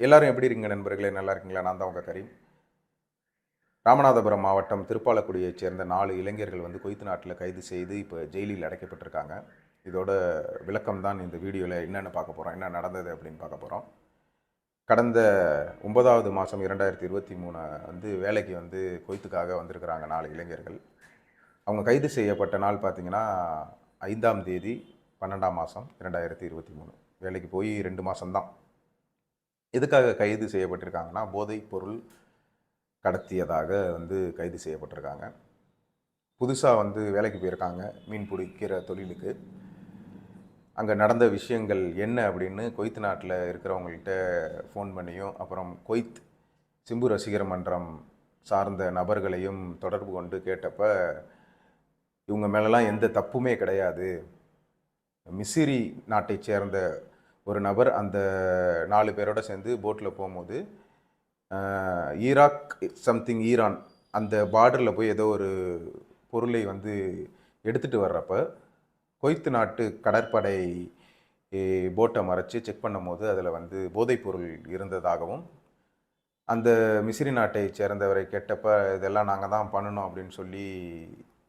எல்லாரும் எப்படி இருக்கீங்க நண்பர்களே? நல்லா இருக்கீங்களா? நான் தான் உங்கள் கரீம். ராமநாதபுரம் மாவட்டம் திருப்பாலக்குடியைச் சேர்ந்த நாலு இளைஞர்கள் வந்து கொய்த்து நாட்டில் கைது செய்து இப்போ ஜெயிலில் அடைக்கப்பட்டிருக்காங்க. இதோட விளக்கம் தான் இந்த வீடியோவில் என்னென்ன பார்க்க போகிறோம் என்ன நடந்தது அப்படின்னு பார்க்க போகிறோம் கடந்த ஒன்பதாவது மாதம் இரண்டாயிரத்தி இருபத்தி மூணு வந்து வேலைக்கு வந்து கொய்த்துக்காக வந்திருக்கிறாங்க நாலு இளைஞர்கள். அவங்க கைது செய்யப்பட்ட நாள் பார்த்திங்கன்னா ஐந்தாம் தேதி பன்னெண்டாம் மாதம் இரண்டாயிரத்தி இருபத்தி மூணு. வேலைக்கு போய் ரெண்டு மாதம்தான் எதுக்காக கைது செய்யப்பட்டிருக்காங்கன்னா போதைப் பொருள் கடத்தியதாக வந்து கைது செய்யப்பட்டிருக்காங்க. புதுசாக வந்து வேலைக்கு போயிருக்காங்க மீன் பிடிக்கிற தொழிலுக்கு. அங்கே நடந்த விஷயங்கள் என்ன அப்படின்னு கொய்த் நாட்டில் இருக்கிறவங்கள்ட்ட ஃபோன் பண்ணியும் அப்புறம் கொய்த் சிம்பு ரசிகர் மன்றம் சார்ந்த நபர்களையும் தொடர்பு கொண்டு கேட்டப்ப இவங்க மேலெலாம் எந்த தப்புமே கிடையாது. மிசிறி நாட்டைச் சேர்ந்த ஒரு நபர் அந்த நாலு பேரோட சேர்ந்து போட்டில் போகும்போது ஈராக் சம்திங் ஈரான் அந்த பார்டரில் போய் ஏதோ ஒரு பொருளை வந்து எடுத்துகிட்டு வர்றப்ப கொய்த்து நாட்டு கடற்படை போட்டை மறைச்சு செக் பண்ணும்போது அதில் வந்து போதைப்பொருள் இருந்ததாகவும் அந்த மிசிறி நாட்டை சேர்ந்தவரை கேட்டப்ப இதெல்லாம் நாங்கள் தான் பண்ணணும் அப்படின்னு சொல்லி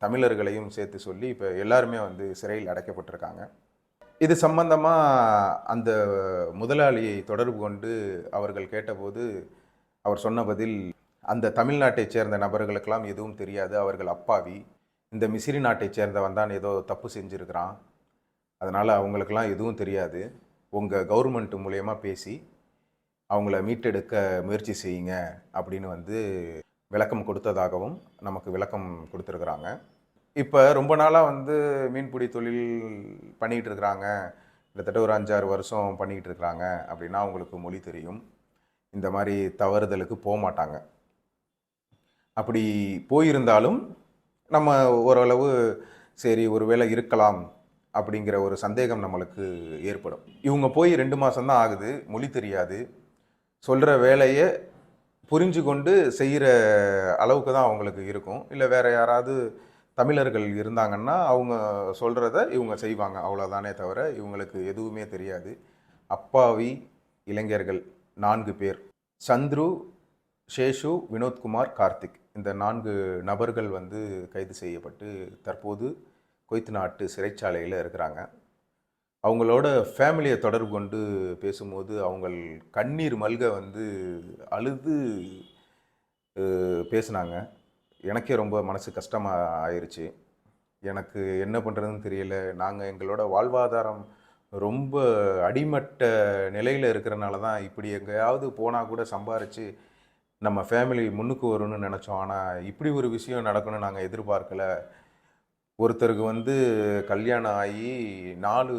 தமிழர்களையும் சேர்த்து சொல்லி இப்போ எல்லாருமே வந்து சிறையில் அடைக்கப்பட்டிருக்காங்க. இது சம்பந்தமாக அந்த முதலாளியை தொடர்பு கொண்டு அவர்கள் கேட்டபோது அவர் சொன்ன பதில் அந்த தமிழ்நாட்டைச் சேர்ந்த நபர்களுக்கெல்லாம் எதுவும் தெரியாது. அவர்கள் அப்பாவி. இந்த மிசிறி நாட்டைச் சேர்ந்தவன் தான் ஏதோ தப்பு செஞ்சுருக்கிறான். அதனால் அவங்களுக்கெல்லாம் எதுவும் தெரியாது. உங்கள் கவர்மெண்ட் மூலயமா பேசி அவங்கள மீட்டெடுக்க முயற்சி செய்யுங்க அப்படின்னு வந்து விளக்கம் கொடுத்ததாகவும் நமக்கு விளக்கம் கொடுத்துருக்குறாங்க. இப்போ ரொம்ப நாளாக வந்து மீன்பிடி தொழில் பண்ணிக்கிட்டு இருக்கிறாங்க. கிட்டத்தட்ட ஒரு அஞ்சாறு வருஷம் பண்ணிக்கிட்டு இருக்கிறாங்க அப்படின்னா அவங்களுக்கு மொழி தெரியும். இந்த மாதிரி தவறுதலுக்கு போக மாட்டாங்க. அப்படி போயிருந்தாலும் நம்ம ஓரளவு சரி ஒருவேளை இருக்கலாம் அப்படிங்கிற ஒரு சந்தேகம் நம்மளுக்கு ஏற்படும். இவங்க போய் ரெண்டு மாதம்தான் ஆகுது. மொழி தெரியாது. சொல்கிற வேலையை புரிஞ்சு கொண்டு செய்கிற அளவுக்கு தான் அவங்களுக்கு இருக்கும். இல்லை வேறு யாராவது தமிழர்கள் இருந்தாங்கன்னா அவங்க சொல்கிறத இவங்க செய்வாங்க. அவ்வளோதானே தவிர இவங்களுக்கு எதுவுமே தெரியாது. அப்பாவி இளைஞர்கள் நான்கு பேர். சந்துரு சேஷு வினோத்குமார் கார்த்திக். இந்த நான்கு நபர்கள் வந்து கைது செய்யப்பட்டு தற்போது கொய்த்து நாட்டு சிறைச்சாலையில் இருக்கிறாங்க. அவங்களோட ஃபேமிலியை தொடர்பு கொண்டு பேசும்போது அவங்கள் கண்ணீர் மல்க வந்து அழுது பேசினாங்க. எனக்கே ரொம்ப மனசு கஷ்டமாக ஆயிடுச்சு எனக்கு என்ன பண்ணுறதுன்னு தெரியல. நாங்கள் எங்களோட வாழ்வாதாரம் ரொம்ப அடிமட்ட நிலையில் இருக்கிறனால தான் இப்படி எங்கேயாவது போனால் கூட சம்பாரித்து நம்ம ஃபேமிலி முன்னுக்கு வரும்னு நினச்சோம். ஆனால் இப்படி ஒரு விஷயம் நடக்கணும்னு நாங்கள் எதிர்பார்க்கல. ஒருத்தருக்கு வந்து கல்யாணம் ஆகி நாலு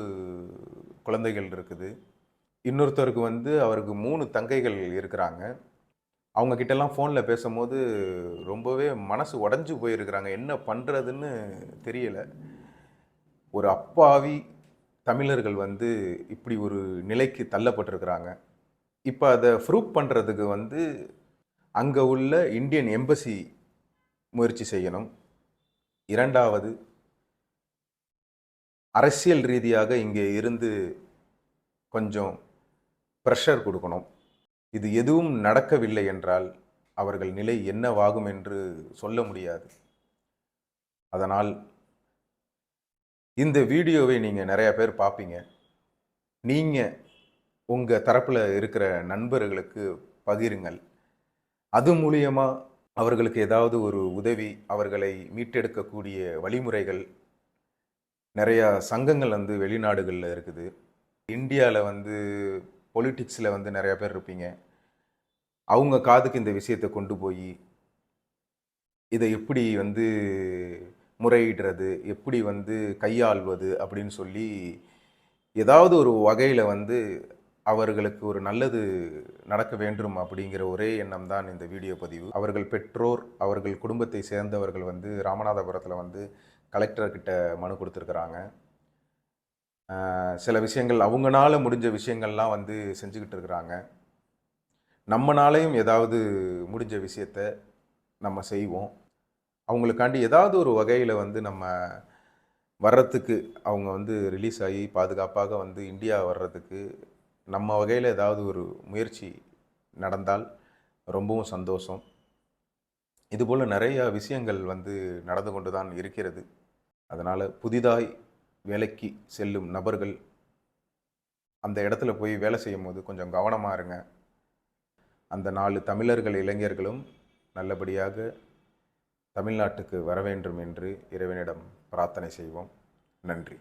குழந்தைகள் இருக்குது. இன்னொருத்தருக்கு வந்து அவருக்கு மூணு தங்கைகள் இருக்கிறாங்க. அவங்க கிட்டலாம் ஃபோனில் பேசும்போது ரொம்பவே மனசு உடஞ்சி போயிருக்கிறாங்க. என்ன பண்ணுறதுன்னு தெரியலை. ஒரு அப்பாவி தமிழர்கள் வந்து இப்படி ஒரு நிலைக்கு தள்ளப்பட்டிருக்கிறாங்க. இப்போ அதை ப்ரூவ் பண்ணுறதுக்கு வந்து அங்கே உள்ள இந்தியன் எம்பசி முயற்சி செய்யணும். இரண்டாவது அரசியல் ரீதியாக இங்கே இருந்து கொஞ்சம் ப்ரெஷர் கொடுக்கணும். இது எதுவும் நடக்கவில்லை என்றால் அவர்கள் நிலை என்னவாகும் என்று சொல்ல முடியாது. அதனால் இந்த வீடியோவை நீங்கள் நிறைய பேர் பார்ப்பீங்க. நீங்கள் உங்கள் தரப்பில் இருக்கிற நண்பர்களுக்கு பகிருங்கள். அது மூலியமாக அவர்களுக்கு ஏதாவது ஒரு உதவி அவர்களை மீட்டெடுக்கக்கூடிய வழிமுறைகள் நிறையா சங்கங்கள் வந்து வெளிநாடுகளில் இருக்குது. இந்தியாவில் வந்து பொலிட்டிக்ஸில் வந்து நிறையா பேர் இருப்பீங்க. அவங்க காதுக்கு இந்த விஷயத்தை கொண்டு போய் இதை எப்படி வந்து முறையிடுறது எப்படி வந்து கையாள்வது அப்படின்னு சொல்லி ஏதாவது ஒரு வகையில் வந்து அவர்களுக்கு ஒரு நல்லது நடக்க வேண்டும் அப்படிங்கிற ஒரே எண்ணம் தான் இந்த வீடியோ பதிவு. அவர்கள் பெற்றோர் அவர்கள் குடும்பத்தை சேர்ந்தவர்கள் வந்து ராமநாதபுரத்தில் வந்து கலெக்டர்கிட்ட மனு கொடுத்துருக்குறாங்க. சில விஷயங்கள் அவங்கனால முடிஞ்ச விஷயங்கள்லாம் வந்து செஞ்சுக்கிட்டு இருக்கிறாங்க. நம்மனாலையும் ஏதாவது முடிஞ்ச விஷயத்த நம்ம செய்வோம். அவங்களுக்காண்டி ஏதாவது ஒரு வகையில் வந்து நம்ம வர்றதுக்கு அவங்க வந்து ரிலீஸ் ஆகி பாதுகாப்பாக வந்து இந்தியா வர்றதுக்கு நம்ம வகையில் ஏதாவது ஒரு முயற்சி நடந்தால் ரொம்பவும் சந்தோஷம். இதுபோல் நிறையா விஷயங்கள் வந்து நடந்து கொண்டு தான் இருக்கிறது. அதனால் புதிதாய் வேலைக்கு செல்லும் நபர்கள் அந்த இடத்துல போய் வேலை செய்யும் போது கொஞ்சம் கவனமாக இருங்க. அந்த நாலு தமிழர்கள் இளைஞர்களும் நல்லபடியாக தமிழ்நாட்டுக்கு வர வேண்டும் என்று இறைவனிடம் பிரார்த்தனை செய்வோம். நன்றி.